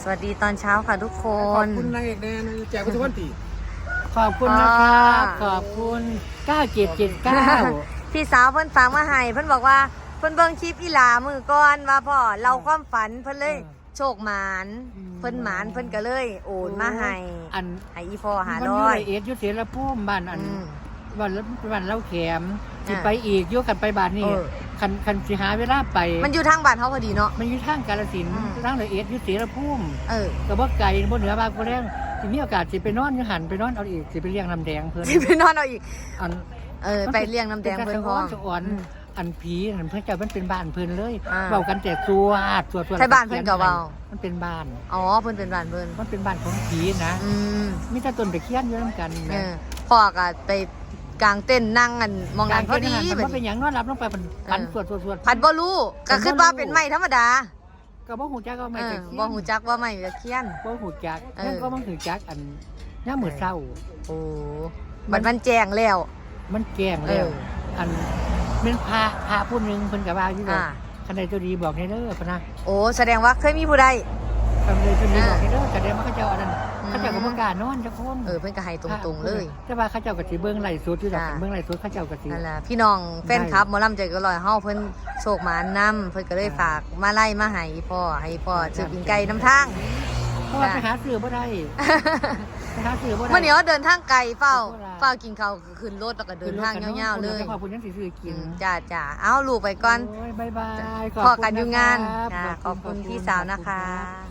สวัสดีตอนเช้าค่ะทุกคขอนบคุณนางเอกแนนแจกไปทุกวันตีขอบคุณนะครับอ่าขอบคุณ 9779 พี่สาวเพิ่นฝากมาให้เพิ่นบอกว่าเพิ่นเบิ่งคลิปอีหลามือก่อนว่าพ่อเราความฝันเพิ่นเลยเออโชคหมานอืม เพิ่นหมานเพิ่นก็เลยโอนมาให้อันให้อีพ่อหามันร้อยู่อยในเอสยุทธเสรภูมิบ้านอันอืมวันละวันเล่าแขมสิอ่าไปอีกโยกกันไปบ้านนี่เออ คันคันสิหาเวลาไป มันอยู่ทางบ้านเฮาพอดีเนาะ มันอยู่ทางกาลสินธุ์อืม ทางเลยเอสยุทธเสรภูมิเออก็บ่ไกลบ่เหนือบางบ่แรงสิมีโอกาสสิไปนอนอยู่หันไปนอนเอาอีกสิไปเลี้ยงน้ำแดงเพิ่นสิไปนอนเอาอีก อัน เออ ไปเลี้ยงน้ำแดงเพิ่นพร้อมสะอ่อนอืมอันผีอันเพิ่นเจ้ามันเป็นบ้านเพิ่นเลยอ่าเว้ากันแต่ตัวตัวตัวใช่บ้านเพิ่นก็เว้า มันเป็นบ้าน อ๋อเพิ่นเป็นบ้านเพิ่นมันเป็นบ้านของผีนะอืม มีแต่ต้นตะเคียนอยู่นํกันเอนะอพ่อก็ไป กางเต้นท์นั่งกันมองกันพอดีมับันดบ่เป็นนี้หยังนอนหลับลงไปมันเออพันสวดสวดสวดพัดบ่รู้ก็คิดว่าเป็นไม้ธรรมดาก็บ่ฮู้จักว่าไม่เออตะเคียนบ่หูจักว่าไม้ตะเคียนบ่ฮู้จักเออแล้วก็บ่ฮู้จักอันยามมื้อเช้าโอ้บัดมันแจ้งแล้ว มันแกล้งแล้วเอออันเป็นพระพระผู้หนึงเพิ่นก็ว่าอยู่ว่าอ่าคันใดตัวดีบอกให้เด้อพะนะโอ้แสดงว่าเคยมีผู้ใด คันใดตัวดีอ่าบอกให้เด้อแสดงว่าเขาเจ้าอันนั้นอืมเขาเจ้าก็บ่กล้านอนจักคนเออเพิ่นก็ให้ตรงๆเลย แต่ว่าเขาเจ้าก็สิเบิ่งไลฟ์สดอยู่ดอกจ้าเบิ่งไลฟ์สดเขาเจ้าก็สินั่นล่ะพี่น้องแฟนคลับหมอลำใจเก็ลอยเฮาเพิ่นโชคหมานนำเพิ่นก็เลยฝากมาไล่มาให้พ่อให้พ่อซื้อปิ่งไก่น้ำทาง เพราะว่าไปหาซื้อบ่ได้ไปหาซื้อบ่ได้เมื่อนี้เราเดินทางไกลเฝ้าโคราช เฝ้ากินข้าวขึ้นรถแล้วก็เดินทางยาวๆเลยขอบคุณยังสิซื้อกิอืนมจ้าจ้าเอาลูกไปก่อนโอ้ยบายบายพอกันอยู่งานรับจ้าขอบคุณพี่สาวนะคะ